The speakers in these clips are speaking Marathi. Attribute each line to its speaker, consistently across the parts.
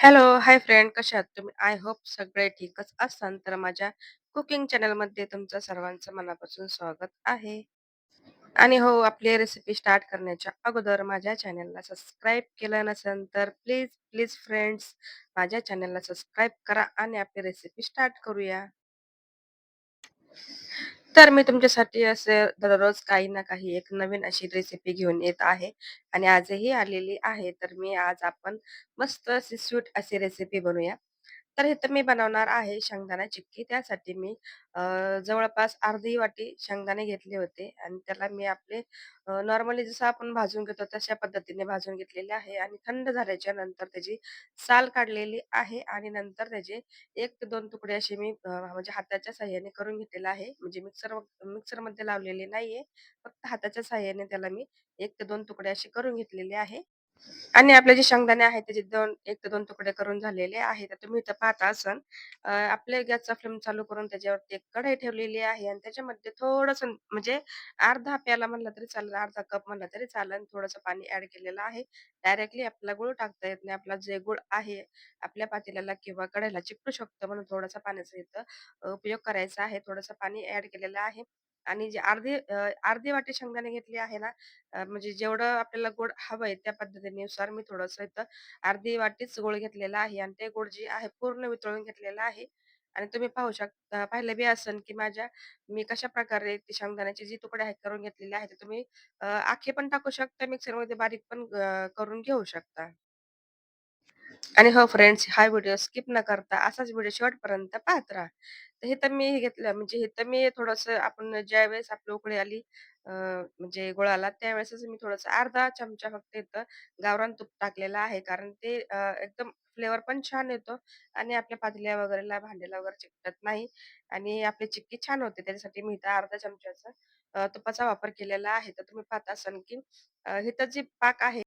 Speaker 1: हॅलो, हाय फ्रेंड कशा आहात तुम्ही? आय होप सगळे ठीकच असाल. तर माझ्या कुकिंग चॅनलमध्ये तुमचं सर्वांचं मनापासून स्वागत आहे. आणि हो, आपली रेसिपी स्टार्ट करण्याच्या अगोदर माझ्या चॅनलला सबस्क्राईब केलं नसेल तर प्लीज, प्लीज फ्रेंड्स माझ्या चॅनलला सबस्क्राईब करा आणि आपली रेसिपी स्टार्ट करूया. तर मी तुमच्यासाठी असे दररोज काही ना काही एक नवीन अशी रेसिपी घेऊन येत आहे आणि आजही आलेली आहे. तर मी आज आपण मस्त अशी स्वीट अशी रेसिपी बनवूया. तर इथं मी बनवणार आहे शेंगदाणा चिक्की. त्यासाठी मी अ, जवळपास अर्धी वाटी शेंगदाणे घेतले होते आणि त्याला मी आपले नॉर्मली जसं आपण भाजून घेतो तशा पद्धतीने भाजून घेतलेले आहे आणि थंड झाल्याच्यानंतर त्याची साल काढलेली आहे आणि नंतर त्याचे एक ते दोन तुकडे असे मी अ, म्हणजे हाताच्या साह्याने करून घेतलेला आहे. म्हणजे मिक्सर मिक्सरमध्ये लावलेले नाहीये. फक्त हाताच्या साह्याने त्याला मी एक ते दोन तुकडे असे करून घेतलेले आहे. आणि आपले जे शेंगदाणे आहेत त्याचे 2 1 ते दोन तुकडे करून झालेले आहेत. तर तुम्ही इथं पाहता असन आपले आपल्या गॅसचा फ्लेम चालू करून त्याच्यावरती एक कढई ठेवलेली आहे आणि त्याच्यामध्ये थोडस म्हणजे अर्धा प्याला म्हणलं तरी चालेल, अर्धा कप म्हणला तरी चालेल. थोडस पाणी ऍड केलेलं आहे. डायरेक्टली आपला गूळ टाकता येत नाही. आपला जे गूळ आहे आपल्या पातेल्याला किंवा कढईला चिकटू शकतो म्हणून थोडासा पाण्याचा इथं उपयोग करायचा आहे. थोडस पाणी ऍड केलेलं आहे आणि जे अर्धे अर्धे वाटे शेंगदाणे घेतले आहे ना म्हणजे जेवढं आपल्याला गोड हवंय त्या पद्धतीनुसार मी थोडंसं इथं अर्धी वाटीच गोड घेतलेला आहे आणि ते गोड जे आहे पूर्ण वितळून घेतलेलं आहे. आणि तुम्ही पाहू शकता पाहिलं बी असन की माझ्या मी कशाप्रकारे ते शेंगदाण्याचे जे तुकडे आहेत करून घेतलेले आहेत. तुम्ही आखे अख्खे पण टाकू शकता मिक्सरमध्ये बारीक पण करून घेऊ शकता. आणि हो फ्रेंड्स, हा व्हिडिओ स्किप न करता असाच व्हिडिओ शेवटपर्यंत पाहत राहा. तर हे तर मी हे घेतलं म्हणजे हे तर मी थोडंसं आपण ज्यावेळेस आपली उकळी आली म्हणजे गोळाला त्यावेळेसच मी थोडंसं अर्धा चमचा फक्त इथं गावरान तूप टाकलेलं आहे. कारण ते एकदम फ्लेवर पण छान येतो आणि आपल्या पातल्या वगैरेला, भांड्याला वगैरे चिकटत नाही आणि आपली चिक्की छान होते. त्याच्यासाठी मी इथं अर्धा चमच्याचा तुपाचा वापर केलेला आहे. तर तुम्ही पाहत असाल, की इथं जी पाक आहे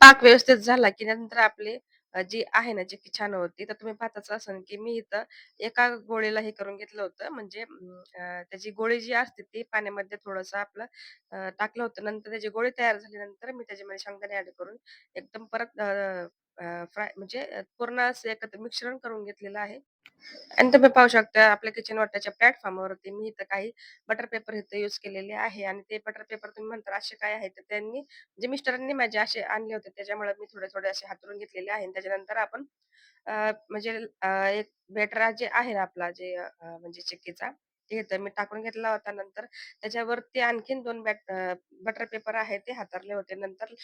Speaker 1: पाक व्यवस्थित झाला, की नंतर आपली अ, जी आहे ना जी की छान होती. तर तुम्ही पाहताच असाल, की मी इथं एका गोळीला हे करून घेतलं होतं. म्हणजे अं, अ, त्याची गोळी जी असते ती पाण्यामध्ये थोडंसं आपलं अ, टाकलं होतं. नंतर त्याची गोळी तयार झाल्यानंतर मी त्याच्यामध्ये शेंगदाणे ऍड करून एकदम परत अ, फ्राय म्हणजे पूर्ण असं एकत्र मिश्रण करून घेतलेलं आहे. आणि तुम्ही पाहू शकता आपल्या किचन वाट्याच्या प्लॅटफॉर्मवरती मी इथं काही बटर पेपर इथं यूज केलेले आहे आणि ते बटर पेपर तुम्ही म्हणता असे काय आहे तर त्यांनी जे मिस्टरांनी माझे असे आणले होते त्याच्यामुळे मी थोडे थोडे असे हातरून घेतलेले आहे आणि त्याच्यानंतर आपण अ, म्हणजे एक बेटर जे आहे ना आपला जे म्हणजे चिक्कीचा ते मी टाकून घेतला होता. नंतर त्याच्यावरती आणखीन दोन बॅट बटर पेपर आहे ते हातरले होते. नंतर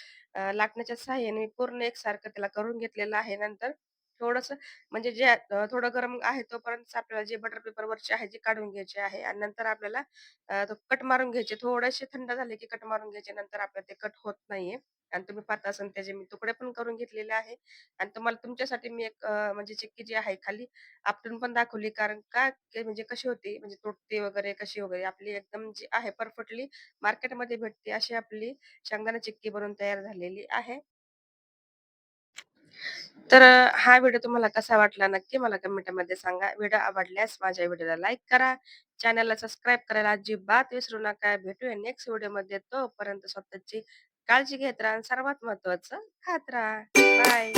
Speaker 1: लाटण्याच्या सहाय्याने मी पूर्ण एकसारखं त्याला करून घेतलेलं आहे. नंतर थोडंसं म्हणजे जे थोडं गरम आहे तोपर्यंत आपल्याला जे बटर पेपर वरचे आहे जे काढून घ्यायचे आहे आणि नंतर आपल्याला तो कट मारून घ्यायचे. थोडेसे थंड झाले की कट मारून घ्यायचे. नंतर आपल्याला ते कट होत नाहीये आणि तुम्ही पाहता असाल त्याचे मी तुकडे पण करून घेतलेले आहे आणि तुम्हाला तुमच्यासाठी मी एक म्हणजे चिक्की जी आहे खाली आपटून पण दाखवली. कारण का म्हणजे कशी होती म्हणजे तुटते वगैरे कशी वगैरे आपली एकदम जी आहे परफेक्टली मार्केटमध्ये भेटते अशी आपली शेंगदाणा चिक्की बनवून तयार झालेली आहे. तर हा व्हिडिओ तुम्हाला कसा वाटला नक्की मला कमेंटमध्ये सांगा. व्हिडिओ आवडल्यास माझ्या व्हिडिओला लाईक करा. चॅनलला सबस्क्राईब करायला अजिबात विसरू नका. भेटूया नेक्स्ट व्हिडिओमध्ये. तोपर्यंत स्वतःची काळजी घेत राहा आणि सर्वात महत्त्वाचं खात राहा. बाय.